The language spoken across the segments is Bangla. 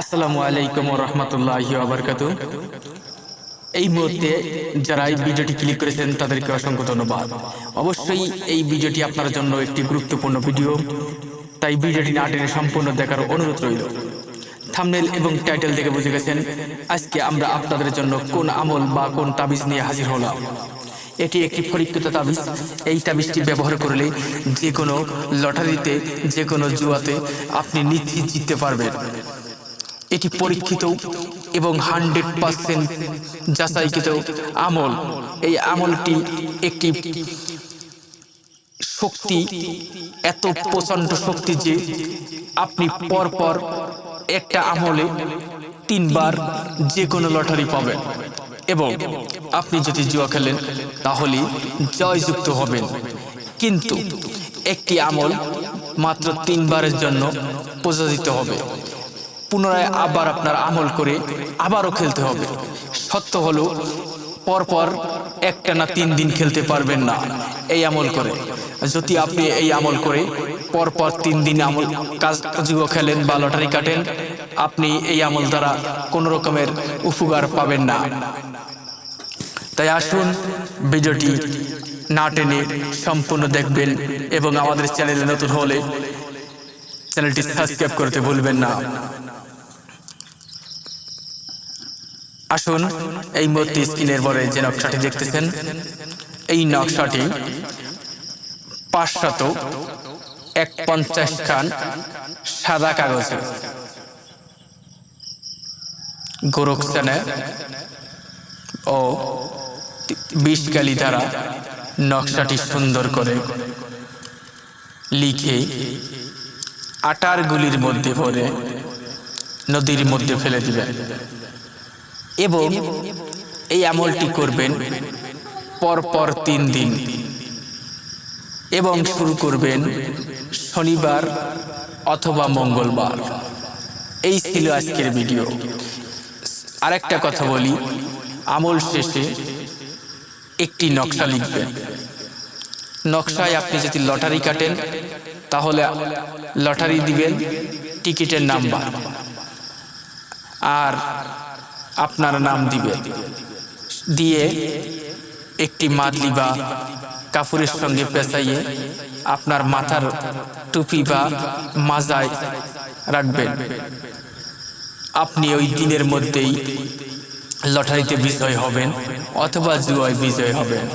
আসসালামু আলাইকুম রহমতুল্লাহ আবরকাত এই মুহূর্তে যারা এই ভিডিওটি ক্লিক করেছেন, তাদেরকে অসংখ্য ধন্যবাদ। অবশ্যই এই ভিডিওটি আপনার জন্য একটি গুরুত্বপূর্ণ ভিডিও, তাই ভিডিওটি না টেনে সম্পূর্ণ দেখার অনুরোধ রইল। থামনেল এবং টাইটেল দেখে বুঝে গেছেন, আজকে আমরা আপনাদের জন্য কোন আমল বা কোন তাবিজ নিয়ে হাজির হলাম। এটি একটি পরীক্ষিত তাবিজ। এই তাবিজটি ব্যবহার করলে যে কোনো লটারিতে, যে কোনো জুয়াতে আপনি নিশ্চিত জিততে পারবেন। এটি পরীক্ষিত এবং হান্ড্রেড পার্সেন্ট যাচাইকৃত আমল। এই আমলটি একটি শক্তি, এত প্রচণ্ড শক্তি যে আপনি পরপর একটা আমলে তিনবার যে কোনো লটারি পাবেন। এবং আপনি যদি জুয়া খেলেন, তাহলে জয়যুক্ত হবেন। কিন্তু একটি আমল মাত্র তিনবারের জন্য প্রযোজিত হবে। পুনরায় আবার আপনার আমল করে আবারও খেলতে হবে। সত্য হলো, পরপর একটা না তিন দিন খেলতে পারবেন না। এই আমল করে। যদি আপনি এই আমল করে পরপর তিন দিন আমল কাজ যুগ খেলেন বা লটারি কাটেন, আপনি এই আমল দ্বারা কোনো রকমের উপকার পাবেন না। তাই আসুন ভিডিওটি না টেনে সম্পূর্ণ দেখবেন এবং আমাদের চ্যানেলে নতুন হলে চ্যানেলটি সাবস্ক্রাইব করতে ভুলবেন না। আসুন, এই মুহূর্তে স্ক্রিনের পরে যে নকশাটি দেখতেছেন, এই নকশাটি পাঁচশত এক পঞ্চাশ খান সাদা কাগজে। গোরক্ষণে ও বিষ গালি দ্বারা নকশাটি সুন্দর করে লিখে আটার গুলির মধ্যে পরে নদীর মধ্যে ফেলে দিবেন। এবং এই আমলটি করবেন পরপর তিন দিন। এবং শুরু করবেন শনিবার অথবা মঙ্গলবার। এই ছিল আজকের ভিডিও। আরেকটা কথা বলি, আমল শেষে একটি নকশা লিখবেন। নকশায় আপনি যদি লটারি কাটেন, তাহলে লটারি দিবেন টিকিটের নাম্বার। আর আপনার নাম দিবে। দিয়ে একটি মাদলি বা কাপড়ের সঙ্গে পেঁচাইয়ে আপনার মাথার টুপি বা মাজায় রাখবেন। আপনি ওই দিনের মধ্যেই লটারিতে বিজয় হবেন অথবা জুয়ায় বিজয় হবেন।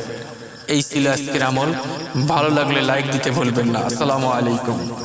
এই ছিল আজকের আমল। ভালো লাগলে লাইক দিতে ভুলবেন না। আসসালামু আলাইকুম।